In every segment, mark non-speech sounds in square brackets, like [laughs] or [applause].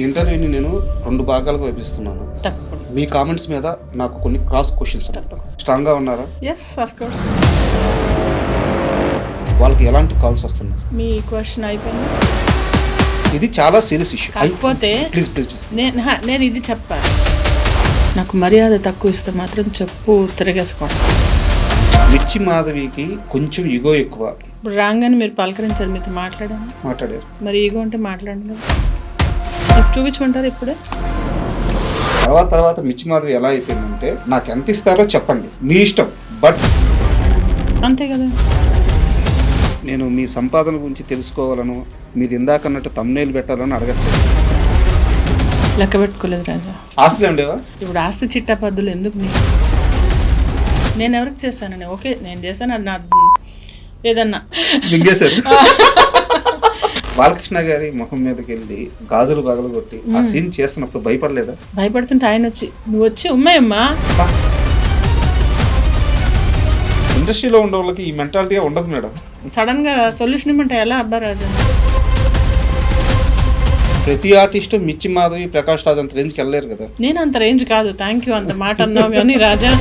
ఇంటర్వ్యూని నేను రెండు భాగాలుగా విభజిస్తున్నాను. తప్పకుండా. మీ కామెంట్స్ మీద నాకు కొన్ని క్రాస్ క్వశ్చన్స్ తప్పకుండా. స్ట్రాంగ్గా ఉన్నారా? ఎస్ ఆఫ్ కోర్స్ వాళ్ళకి ఎలాంటి కాల్స్ వస్తున్నాయి? మీ క్వశ్చన్ అయిపోయింది? ఇది చాలా సీరియస్ ఇష్యూ కాకపోతే ప్లీజ్ ప్లీజ్ నేను నేను ఇది చెప్పా నాకు మర్యాద తక్కువ ఇస్తే మాత్రం చెప్పు తిరగేసుకోండి. మిర్చి మాధవికి కొంచెం ఇగో ఎక్కువ. ఇప్పుడు రాగానే మీరు పలకరించారు మీతో మాట్లాడాను. మాట్లాడారు. మరి ఈగో ఉంటే మాట్లాడండి. కదా చూపించమంటారు ఇప్పుడే? తర్వాత తర్వాత మిర్చి మాధవి ఎలా అయిపోయిందంటే నాకు ఎంత ఇస్తారో చెప్పండి. మీ ఇష్టం బట్ అంతే కదా. నేను మీ సంపాదన గురించి తెలుసుకోవాలను మీరు ఇందాక అన్నట్టు తమ్నేలు పెట్టాలని అడగట్లేదు. లెక్క పెట్టుకోలేదు రాజా. ఆస్తులు ఉండేవా ఇప్పుడు ఆస్తి చిట్టా పద్దులు ఎందుకు నీకు నేను ఎవరికి చేశానని ఓకే నేను చేశాను అది నా ఏదన్నా. మింగేశారు. [laughs] బాలకృష్ణ గారి ముఖం మీదకి వెళ్ళి గాజులు పగలు కొట్టి ఆ సీన్ చేస్తున్నప్పుడు భయపడలేదా? భయపడుతుంటే ఆయన వచ్చి నువ్వు వచ్చి ఉమ్మాయమ్మా. ఇండస్ట్రీలో ఉండే వాళ్ళకి ఈ మెంటాలిటీ ఉండదు మేడం. సడన్గా సొల్యూషన్ ఇమ్మంటే ఎలా అబ్బా రాజా? ప్రతి ఆర్టిస్ట్ మిర్చి మాధవి ప్రకాష్ రాజ్ అంత రేంజ్కి వెళ్ళలేరు కదా. నేను అంత రేంజ్ కాదు. థ్యాంక్ యూ అంత మాట అన్నావు కానీ రాజా.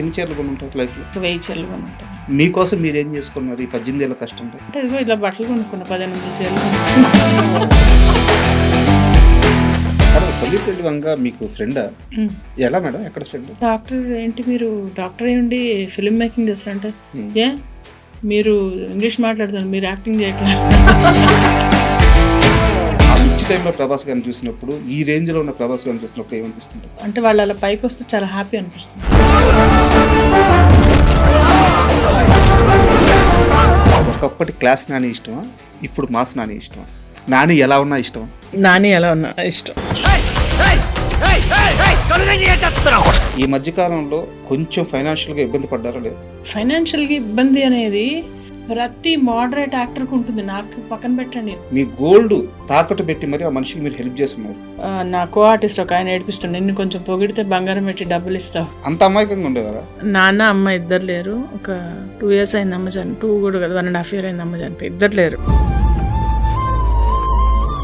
ఎన్ని చీరలు ఉంటాయి లైఫ్లో? వెయ్యి చెల్లు కొనుక్కుంటా మీకోసం మీరు ఏం చేసుకున్నారు ఈ పద్దెనిమిది ఏళ్ళ కష్టంలో? అంటే ఇదిగో ఇలా బట్టలు కొనుక్కున్నా పదిహేను వందల చీరలు. వంగ మీకు ఫ్రెండ్? ఉమ్. ఎలా మేడం? ఎక్కడ ఫ్రెండ్? డాక్టర్ ఏంటి మీరు? డాక్టర్ అయి ఉండి ఫిల్మ్ మేకింగ్ చేస్తారంటే. ఏ? మీరు ఇంగ్లీష్ మాట్లాడుతారు మీరు యాక్టింగ్ చేయట్లేదు. ఆ మిర్చి టైంలో ప్రభాస్ గారిని చూసినప్పుడు ఈ రేంజ్లో ఉన్న ప్రభాస్ గారిని చూసినప్పుడు ఏమనిపిస్తుంది అంటే వాళ్ళు అలా పైకి వస్తే చాలా హ్యాపీ అనిపిస్తుంది. ఒకప్పటి క్లాస్ నాని ఇష్టమా? ఇప్పుడు మాస్ నాని ఇష్టమా? నాని ఎలా ఉన్నా ఇష్టమా? నాని ఎలా ఉన్నా ఇష్టం. ఈ మధ్యకాలంలో కొంచెం ఫైనాన్షియల్గా ఇబ్బంది పడ్డారో లేదు? ఫైనాన్షియల్గా ఇబ్బంది అనేది ప్రతి మోడరేట్ యాక్టర్కి ఉంటుంది. నాకు పక్కన పెట్టండి. మీ గోల్డ్ తాకట్టు పెట్టి మరి ఆ మనిషికి మీరు హెల్ప్ చేస్తున్నారు. నా కో ఆర్టిస్ట్ ఒక ఆయన ఏడిపిస్తుండే. నిన్ను కొంచెం పొగిడితే బంగారం పెట్టి డబ్బులు ఇస్తావు. అంత అమాయకంగా ఉండేవారా? నాన్న అమ్మ ఇద్దరు లేరు. ఒక టూ ఇయర్స్ అయింది అమ్మ చని టూ కూడా కదా వన్ అండ్ హాఫ్ ఇయర్ అయింది అమ్మ చనిపోయి ఇద్దరు లేరు.